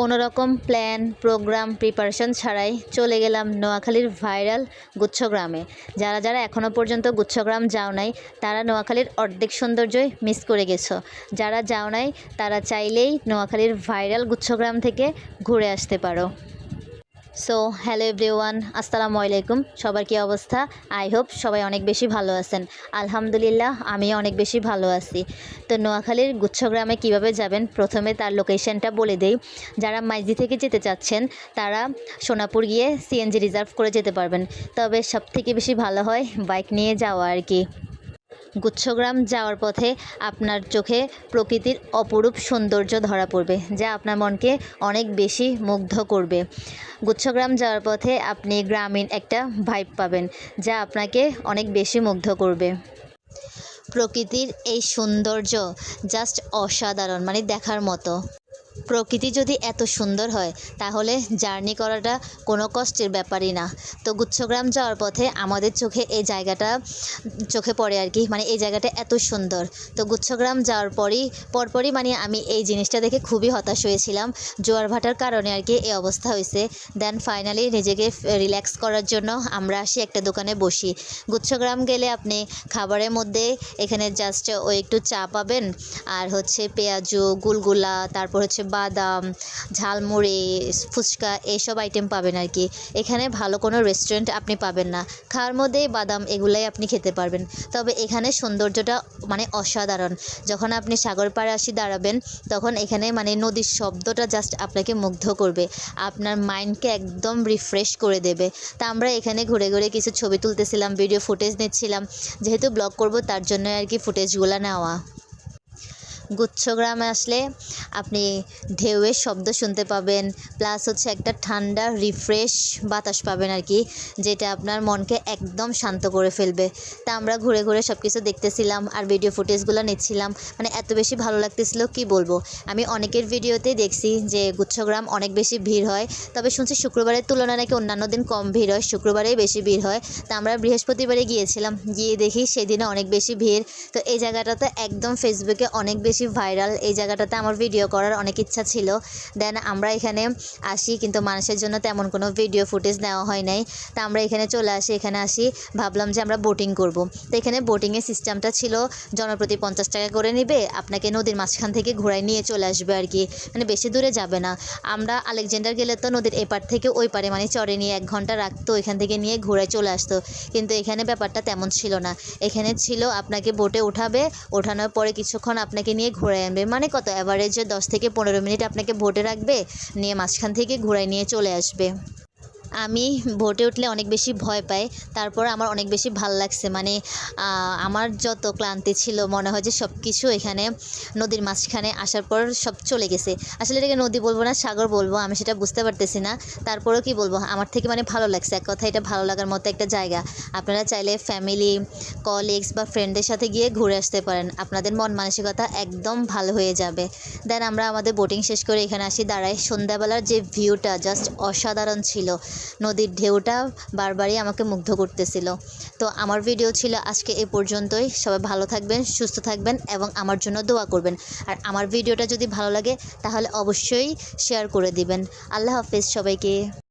কোনো রকম plan, programme, preparation ছাড়াই চলে গেলাম নোয়াখালীর ভাইরাল গুচ্ছগ্রামে। যারা যারা এখনও পর্যন্ত গুচ্ছগ্রাম যাও নাই, তারা নোয়াখালীর অর্ধেক সৌন্দর্যই মিস করে গেছো। যারা যাও নাই, তারা চাইলেই নোয়াখালীর ভাইরাল গুচ্ছগ্রাম থেকে ঘুরে আসতে পারো। সো হ্যালো এভরিওয়ান আসসালামু আলাইকুম। সবার কী অবস্থা? আই হোপ সবাই অনেক বেশি ভালো আছেন। আলহামদুলিল্লাহ আমি অনেক বেশি ভালো আছি। তো নোয়াখালীর গুচ্ছগ্রামে কীভাবে যাবেন? প্রথমে তার লোকেশনটা বলে দেই। যারা মাইজি থেকে যেতে চাচ্ছেন, তারা সোনাপুর গিয়ে সিএনজি রিজার্ভ করে যেতে পারবেন। তবে সবথেকে বেশি ভালো হয় বাইক নিয়ে যাওয়া আর কি। গুচ্ছগ্রাম যাওয়ার পথে আপনার চোখে প্রকৃতির অপরূপ সৌন্দর্য ধরা পড়বে, যা আপনার মনকে অনেক বেশি মুগ্ধ করবে। গুচ্ছগ্রাম যাওয়ার পথে আপনি গ্রামীণ একটা ভাইব পাবেন, যা আপনাকে অনেক বেশি মুগ্ধ করবে। প্রকৃতির এই সৌন্দর্য জাস্ট অসাধারণ মানে দেখার মতো। প্রকৃতি যদি এত সুন্দর হয়, তাহলে জার্নি করাটা কোনো কষ্টের ব্যাপারই না। তো গুচ্ছগ্রাম যাওয়ার পথে আমাদের চোখে এই জায়গাটা, চোখে পড়ে আর কি মানে এই জায়গাটা এত সুন্দর। তো গুচ্ছগ্রাম যাওয়ার পরই, পরপরই মানে আমি এই জিনিসটা দেখে খুবই হতাশ হয়েছিলাম। জোয়ার ভাটার কারণে আর কি এই অবস্থা হয়েছে। দেন ফাইনালি নিজেকে রিল্যাক্স করার জন্য আমরা আসি একটা দোকানে বসি। গুচ্ছগ্রাম গেলে আপনি খাবারের মধ্যে এখানে জাস্ট ওই একটু চা পাবেন, আর হচ্ছে পেঁয়াজু, গুলগুলা, তারপর হচ্ছে বাদাম, ঝালমুড়ি, ফুচকা এইসব আইটেম পাবেন আর কি। এখানে ভালো কোনো রেস্টুরেন্ট আপনি পাবেন না। খাওয়ার মধ্যেই বাদাম এগুলাই আপনি খেতে পারবেন। তবে এখানে সৌন্দর্যটা মানে অসাধারণ। যখন আপনি সাগর পাড়ে আসি দাঁড়াবেন, তখন এখানে মানে নদীর শব্দটা জাস্ট আপনাকে মুগ্ধ করবে। আপনার মাইন্ডকে একদম রিফ্রেশ করে দেবে। তা আমরা এখানে ঘুরে ঘুরে কিছু ছবি তুলতেছিলাম ভিডিও ফুটেজ নিচ্ছিলাম। যেহেতু ব্লগ করব, তার জন্য আর কি ফুটেজগুলো নেওয়া। গুচ্ছগ্রামে আসলে আপনি ঢেউয়ের শব্দ শুনতে পাবেন প্লাস হচ্ছে একটা ঠান্ডা রিফ্রেশ বাতাস পাবেন আর কি, যেটা আপনার মনকে একদম শান্ত করে ফেলবে। তা আমরা ঘুরে ঘুরে সব কিছু দেখতেছিলাম আর ভিডিও ফুটেজগুলো নিচ্ছিলাম মানে এত বেশি ভালো লাগতেছিল কি বলব? আমি অনেকের ভিডিওতে দেখছি যে গুচ্ছগ্রাম অনেক বেশি ভিড় হয়, তবে শুনছি শুক্রবারের তুলনায় নাকি অন্যান্য দিন কম ভিড় হয়, শুক্রবারেই বেশি ভিড় হয়। তা আমরা বৃহস্পতিবারে গিয়েছিলাম, গিয়ে দেখি সেদিনে অনেক বেশি ভিড়। তো এই জায়গাটাতে একদম ফেসবুকে অনেক বেশি ভাইরাল এই জায়গাটাতে আমার ভিডিও করার অনেক ইচ্ছা ছিল। দেন আমরা এখানে আসি, কিন্তু মানুষের জন্য তেমন কোনো ভিডিও ফুটেজ নেওয়া হয় নাই। তা আমরা এখানে চলে আসি, এখানে আসি। ভাবলাম যে আমরা বোটিং করব। তো এখানে বোটিংয়ের সিস্টেমটা ছিল, জনপ্রতি পঞ্চাশ টাকা করে নেবে, আপনাকে নদীর মাঝখান থেকে ঘোরায় নিয়ে চলে আসবে আর কি। মানে বেশি দূরে যাবে না। আমরা আলেকজান্ডার গেলে তো নদীর এপার থেকে ওই পারে মানে চড়ে নিয়ে এক ঘণ্টা রাখতো, এখান থেকে নিয়ে ঘুরে চলে আসতো। কিন্তু এখানে ব্যাপারটা তেমন ছিল না। এখানে ছিল, আপনাকে বোটে উঠাবে, ওঠানোর পরে কিছুক্ষণ আপনাকে নিয়ে ঘোরায় আনবে। মানে কত? অ্যাভারেজে দশ থেকে পনেরো মিনিট আপনাকে ভোটে রাখবে, নিয়ে মাঝখান থেকে ঘুরাই নিয়ে চলে আসবে। আমি ভোটে উঠলে অনেক বেশি ভয় পাই, তারপর আমার অনেক বেশি ভালো লাগছে। মানে আমার যত ক্লান্তি ছিল, মনে হয় যে সব কিছু এখানে নদীর মাঝখানে আসার পর সব চলে গেছে। আসলে এটাকে নদী বলব না, সাগর বলব, আমি সেটা বুঝতে পারতেছি না। তারপরেও কি বলব, আমার থেকে মানে ভালো লাগছে। এক কথা এটা ভালো লাগার মতো একটা জায়গা। আপনারা চাইলে ফ্যামিলি কলিগস বা ফ্রেন্ডদের সাথে গিয়ে ঘুরে আসতে পারেন। আপনাদের মন মানসিকতা একদম ভালো হয়ে যাবে। দেন আমরা আমাদের বোটিং শেষ করে এখানে আসি। দাঁড়াই, সন্ধ্যাবেলার যে ভিউটা জাস্ট অসাধারণ ছিল। নদীর ঢেউটা বারবারই আমাকে মুগ্ধ করতেছিল। তো আমার ভিডিও ছিল আজকে এ পর্যন্তই। সবাই ভালো থাকবেন, সুস্থ থাকবেন এবং আমার জন্য দোয়া করবেন। আর আমার ভিডিওটা যদি ভালো লাগে, তাহলে অবশ্যই শেয়ার করে দিবেন। আল্লাহ হাফিজ সবাইকে।